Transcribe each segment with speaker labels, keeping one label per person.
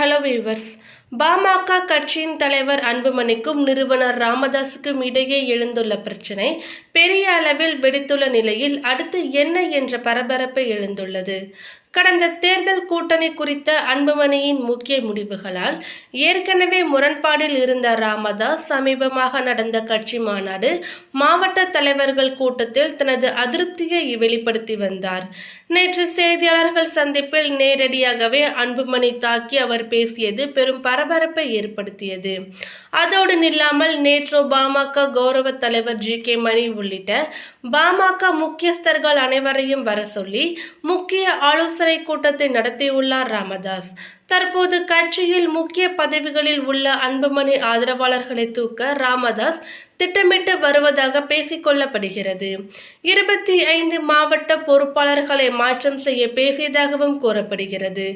Speaker 1: Hello viewers PMK கட்சியின் தலைவர் அன்புமணிக்கும் நிறுவனர் ராமதாஸுக்கும் இடையே எழுந்துள்ள பிரச்சினை பெரிய அளவில் வெடித்துள்ள நிலையில் அடுத்து என்ன என்ற பரபரப்பு எழுந்துள்ளது? கடந்த தேர்தல் கூட்டணி குறித்த அன்புமணியின் முக்கிய முடிவுகளால் ஏற்கனவே முரண்பாடில் இருந்த ராமதாஸ் சமீபமாக நடந்த கட்சி மாநாடு மாவட்ட தலைவர்கள் கூட்டத்தில் தனது அதிருப்தியை வெளிப்படுத்தி வந்தார். நேற்று செய்தியாளர்கள் சந்திப்பில் நேரடியாகவே அன்புமணி தாக்கி அவர் பேசியது பெரும் பரபரப்பை ஏற்படுத்தியது. அதோடு நில்லாமல் நேற்று பாமக கௌரவ தலைவர் ஜி. கே. மணி உள்ளிட்ட பாமக முக்கியஸ்தர்கள் அனைவரையும் வர சொல்லி முக்கிய ஆலோசனை கூட்டத்தை நடத்தியுள்ளார் ராமதாஸ். தற்போது கட்சியில் முக்கிய பதவிகளில் உள்ள அன்புமணி ஆதரவாளர்களை தூக்க ராமதாஸ் திட்டமிட்டு வருவதாக பேசிக்கொள்ளப்படுகிறது இருபத்தி ஐந்து மாவட்ட பொறுப்பாளர்களை மாற்றம் செய்ய பேசியதாகவும் கூறப்படுகிறது.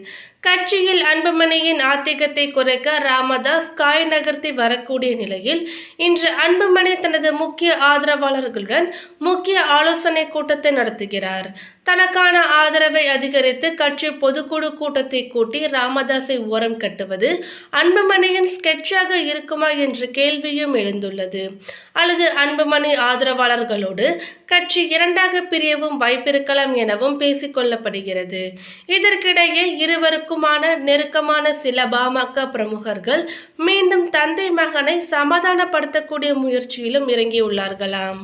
Speaker 1: கட்சியில் அன்புமணியின் ஆத்திகத்தை குறைக்க ராமதாஸ் காய் நகர்த்தி வரக்கூடிய நிலையில் இன்று அன்புமணி தனது முக்கிய ஆதரவாளர்களுடன் முக்கிய ஆலோசனை கூட்டத்தை நடத்துகிறார். தனக்கான ஆதரவை அதிகரித்து கட்சி பொதுக்குழு கூட்டத்தை கூட்டி ராமதாஸை ஓரம் கட்டுவது அன்புமணியின் ஸ்கெட்சாக இருக்குமா என்ற கேள்வியும் எழுந்துள்ளது. அல்லது அன்புமணி ஆதரவாளர்களோடு கட்சி இரண்டாக பிரியவும் வாய்ப்பிருக்கலாம் எனவும் பேசிக்கொள்ளப்படுகிறது இதற்கிடையே இருவருக்குமான நெருக்கமான சில பாமக பிரமுகர்கள் மீண்டும் தந்தை மகனை சமாதானப்படுத்தக்கூடிய முயற்சியிலும் இறங்கியுள்ளார்களாம்.